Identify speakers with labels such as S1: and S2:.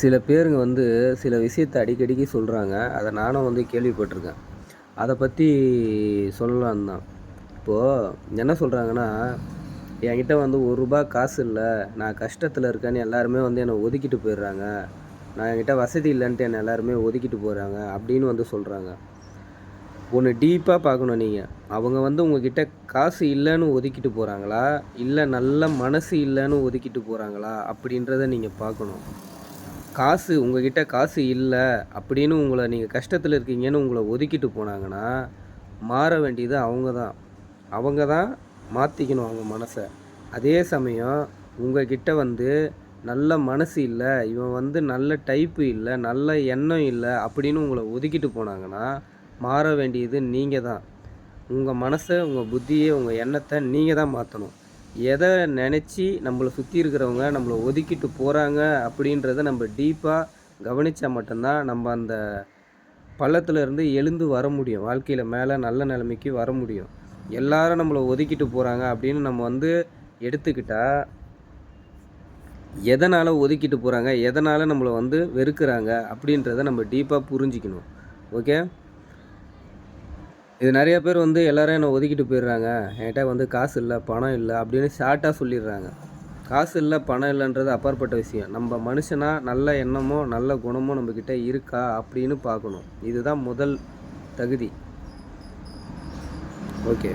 S1: சில பேருங்க வந்து சில விஷயத்தை அடிக்கடிக்கு சொல்கிறாங்க அதை நானும் வந்து கேள்விப்பட்டிருக்கேன். அதை பற்றி சொல்லலான்னு தான். இப்போது என்ன சொல்கிறாங்கன்னா என்கிட்ட வந்து ஒரு ரூபா காசு இல்லை. நான் கஷ்டத்தில் இருக்கேன்னு எல்லாருமே வந்து என்னை ஒதுக்கிட்டு போயிடுறாங்க. நான் என்கிட்ட வசதி இல்லைன்ட்டு என்னை எல்லாருமே ஒதுக்கிட்டு போகிறாங்க அப்படின்னு வந்து சொல்கிறாங்க ஒன்று டீப்பாக பார்க்கணும் நீங்கள் அவங்க வந்து உங்ககிட்ட காசு இல்லைன்னு ஒதுக்கிட்டு போகிறாங்களா இல்லை நல்ல மனசு இல்லைன்னு ஒதுக்கிட்டு போகிறாங்களா அப்படின்றத நீங்கள் பார்க்கணும். காசு உங்ககிட்ட காசு இல்லை அப்படின்னு உங்களை நீங்கள் கஷ்டத்தில் இருக்கீங்கன்னு உங்களை ஒதுக்கிட்டு போனாங்கன்னா மாற வேண்டியது அவங்க தான் அவங்க தான் மாற்றிக்கணும் அவங்க மனசை. அதே சமயம் உங்ககிட்ட வந்து நல்ல மனசு இல்லை இவன் வந்து நல்ல டைப்பு இல்லை நல்ல எண்ணம் இல்லை அப்படின்னு உங்களை ஒதுக்கிட்டு போனாங்கன்னா மாற வேண்டியது நீங்கள் தான் உங்கள் மனசை உங்கள் புத்தியை உங்கள் எண்ணத்தை நீங்கள் தான் மாற்றணும் எதை நினச்சி நம்மளை சுற்றி இருக்கிறவங்க நம்மளை ஒதுக்கிட்டு போகிறாங்க அப்படின்றத நம்ம டீப்பாக கவனித்தா மட்டும்தான் நம்ம அந்த பள்ளத்துலேருந்து எழுந்து வர முடியும். வாழ்க்கையில் மேலே நல்ல நிலைமைக்கு வர முடியும். எல்லாரும் நம்மளை ஒதுக்கிட்டு போகிறாங்க அப்படின்னு நம்ம வந்து எடுத்துக்கிட்டால் எதனால் ஒதுக்கிட்டு போகிறாங்க எதனால் நம்மளை வந்து வெறுக்கிறாங்க அப்படின்றத நம்ம டீப்பாக புரிஞ்சிக்கணும். ஓகே இது நிறைய பேர் வந்து எல்லாரும் என்னை ஒதுக்கிட்டு போயிடுறாங்க. என்கிட்ட வந்து காசு இல்லை பணம் இல்லை அப்படின்னு ஷார்ட்டாக சொல்லிடுறாங்க. காசு இல்லை பணம் இல்லைன்றது அப்பாற்பட்ட விஷயம். நம்ம மனுஷனா நல்ல எண்ணமோ நல்ல குணமோ நம்மக்கிட்ட இருக்கா அப்படின்னு பார்க்கணும். இதுதான் முதல் தகுதி. ஓகே.